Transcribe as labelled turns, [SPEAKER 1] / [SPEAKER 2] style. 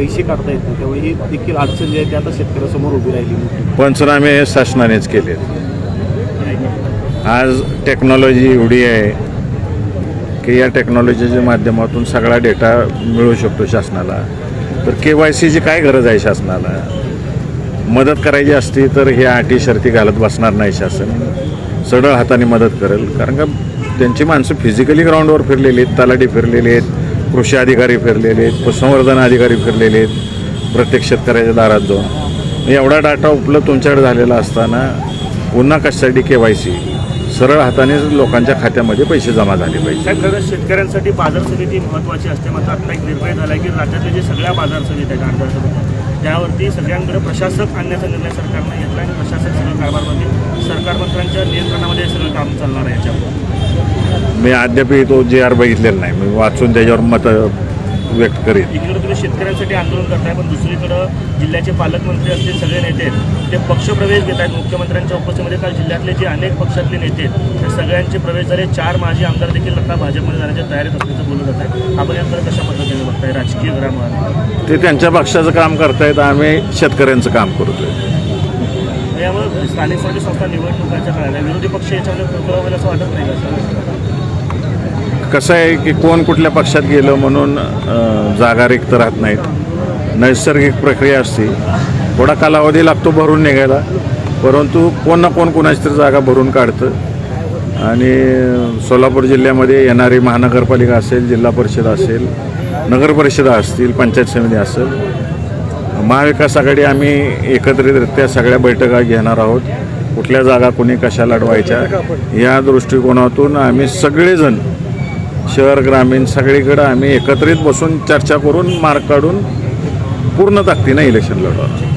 [SPEAKER 1] पैसे काढता येत नाही त्यामुळे ही देखील अडचण जी आहे ती आता शेतकऱ्यासमोर उभी राहिली
[SPEAKER 2] पंचनामे हे शासनानेच केले आज टेक्नॉलॉजी एवढी आहे की या टेक्नॉलॉजीच्या माध्यमातून सगळा डेटा मिळू शकतो शासनाला. तर के वाय सीची काय गरज आहे शासनाला? मदत करायची असती तर हे अटी शर्ती घालत बसणार नाही शासन. सडळ हाताने मदत करेल. कारण का त्यांची माणसं फिजिकली ग्राउंडवर फिरलेली आहेत तलाठी फिरलेली आहेत. कृषी अधिकारी फिरलेले आहेत पशुसंवर्धन अधिकारी फिरलेले आहेत प्रत्येक शेतकऱ्याच्या दारात जाऊन. एवढा डाटा उपलब्ध तुमच्याकडे झालेला असताना पुन्हा कशासाठी के वाय सी? सरळ हाताने लोकांच्या खात्यामध्ये पैसे जमा झाले पाहिजे.
[SPEAKER 3] साहेब शेतकऱ्यांसाठी बाजार समिती महत्त्वाची असते. मात्र आता एक निर्णय झाला आहे की राज्यातले जे सगळ्या बाजार समित्या आहेत त्यावरती सगळ्यांकडे प्रशासक आणण्याचा निर्णय सरकारनं घेतला आणि प्रशासक सगळं कारभारमध्ये सरकार मंत्र्यांच्या नियंत्रणामध्ये सगळं काम चालणार आहे याच्यामुळे
[SPEAKER 2] मी अद्याप तो जे आर बघितलेला नाही. मी वाचून त्याच्यावर मत व्यक्त करीन
[SPEAKER 3] एकीकडे तुम्ही शेतकऱ्यांसाठी आंदोलन करताय पण दुसरीकडं जिल्ह्याचे पालकमंत्री असतील सगळे नेते ते पक्षप्रवेश घेत आहेत मुख्यमंत्र्यांच्या उपस्थितीमध्ये काल जिल्ह्यातले जे अनेक पक्षातले नेते आहेत ते सगळ्यांचे प्रवेश झाले. चार माजी आमदार देखील आता भाजपमध्ये जाण्याच्या तयारीत असल्याचं बोलत जात आहे आपण याकडे कशा पद्धतीने बघताय? राजकीय घडामोडी.
[SPEAKER 2] ते त्यांच्या पक्षाचं काम करतायत. आम्ही शेतकऱ्यांचं काम करतोय.
[SPEAKER 3] यामुळे स्थानिक स्वराज्य संस्था निवडणुकांच्या काळात विरोधी पक्ष याच्यामध्ये प्रभाव होईल असं वाटत नाही का?
[SPEAKER 2] कसं आहे की कोण कुठल्या पक्षात गेलं म्हणून जागा रिक्त राहत नाहीत. नैसर्गिक प्रक्रिया असते. थोडा कालावधी लागतो भरून निघायला परंतु कोण ना कोण कोणाची तरी जागा भरून काढतं. आणि सोलापूर जिल्ह्यामध्ये येणारी महानगरपालिका असेल जिल्हा परिषद असेल नगरपरिषदा असतील पंचायत समिती असेल महाविकास आघाडी आम्ही एकत्रितरित्या सगळ्या बैठका घेणार आहोत. कुठल्या जागा कोणी कशा लढवायच्या या दृष्टिकोनातून आम्ही सगळेजण शहर ग्रामीण सगळीकडं आम्ही एकत्रित बसून चर्चा करून मार्क काढून पूर्ण ताकदीनं इलेक्शन लढवणार.